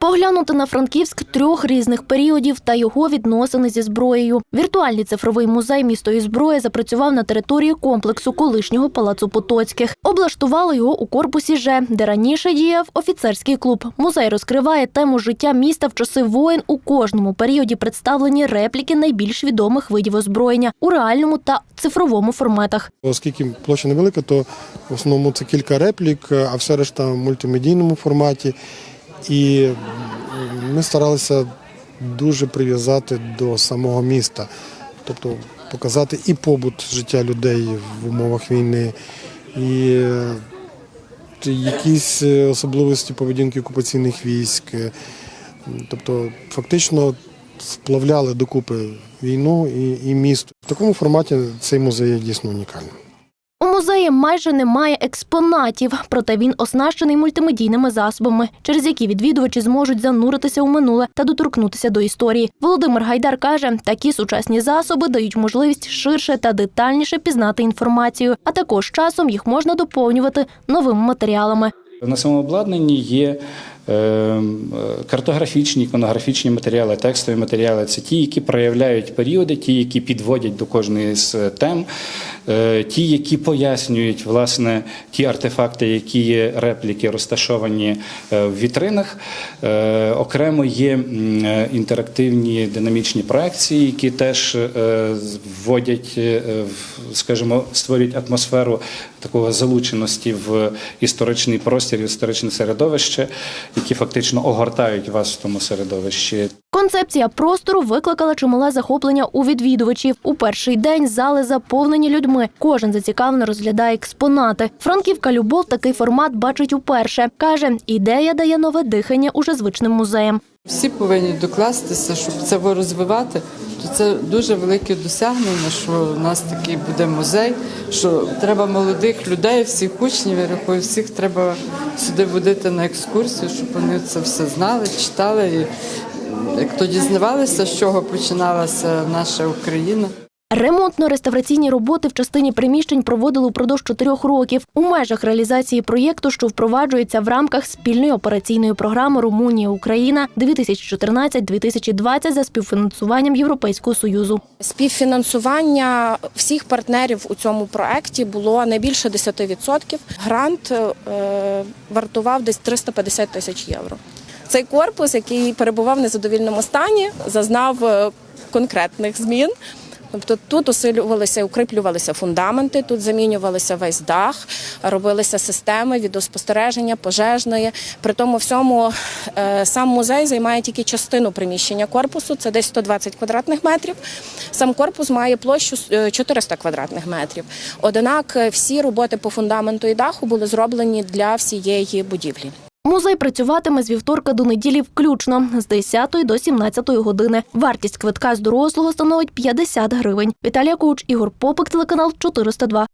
Поглянути на Франківськ трьох різних періодів та його відносини зі зброєю. Віртуальний цифровий музей місто і зброя запрацював на території комплексу колишнього палацу Потоцьких. Облаштували його у корпусі Ж, де раніше діяв офіцерський клуб. Музей розкриває тему життя міста в часи воєн. У кожному періоді представлені репліки найбільш відомих видів озброєння у реальному та цифровому форматах. Оскільки площа невелика, то в основному це кілька реплік, а все решта в мультимедійному форматі. І ми старалися дуже прив'язати до самого міста, тобто показати і побут життя людей в умовах війни, і е, якісь е, особливості поведінки окупаційних військ. Е, Тобто, фактично сплавляли докупи війну і, і місто. В такому форматі цей музей дійсно унікальним. У музеї майже немає експонатів, проте він оснащений мультимедійними засобами, через які відвідувачі зможуть зануритися у минуле та доторкнутися до історії. Володимир Гайдар каже, такі сучасні засоби дають можливість ширше та детальніше пізнати інформацію, а також часом їх можна доповнювати новими матеріалами. На самому обладнанні є картографічні, іконографічні матеріали, текстові матеріали. Це ті, які проявляють періоди, ті, які підводять до кожної з тем, е, ті, які пояснюють власне ті артефакти, які є репліки, розташовані е, в вітринах. Е, Окремо є е, інтерактивні динамічні проекції, які теж е, вводять, е, скажімо, створюють атмосферу такого залученості в історичний простір, історичне середовище, які фактично огортають вас в тому середовищі. Концепція простору викликала чимале захоплення у відвідувачів. У перший день зали заповнені людьми. Кожен зацікавлено розглядає експонати. Франківка Любов такий формат бачить уперше. Каже, ідея дає нове дихання уже звичним музеям. Всі повинні докластися, щоб це розвивати. То це дуже велике досягнення, що у нас такий буде музей. Що треба молодих людей, всіх учнів, я рахую, всіх треба сюди водити на екскурсію, щоб вони це все знали, читали. І як то дізнавалися, з чого починалася наша Україна. Ремонтно-реставраційні роботи в частині приміщень проводили упродовж чотирьох років у межах реалізації проєкту, що впроваджується в рамках спільної операційної програми Румунія Україна 2014-2020 за співфінансуванням Європейського союзу. Співфінансування всіх партнерів у цьому проекті було не більше 10%. Грант е, вартував десь 350 тисяч євро. Цей корпус, який перебував в незадовільному стані, зазнав е, конкретних змін. Тобто тут усилювалися, укріплювалися фундаменти, тут замінювалися весь дах, робилися системи відеоспостереження, пожежної. При тому всьому е, сам музей займає тільки частину приміщення корпусу, це десь 120 квадратних метрів. Сам корпус має площу е, 400 квадратних метрів. Однак е, всі роботи по фундаменту і даху були зроблені для всієї будівлі. Музей працюватиме з вівторка до неділі включно з 10 до 17 години. Вартість квитка з дорослого становить 50 гривень. Віталія Куч, Ігор Попик, телеканал 402.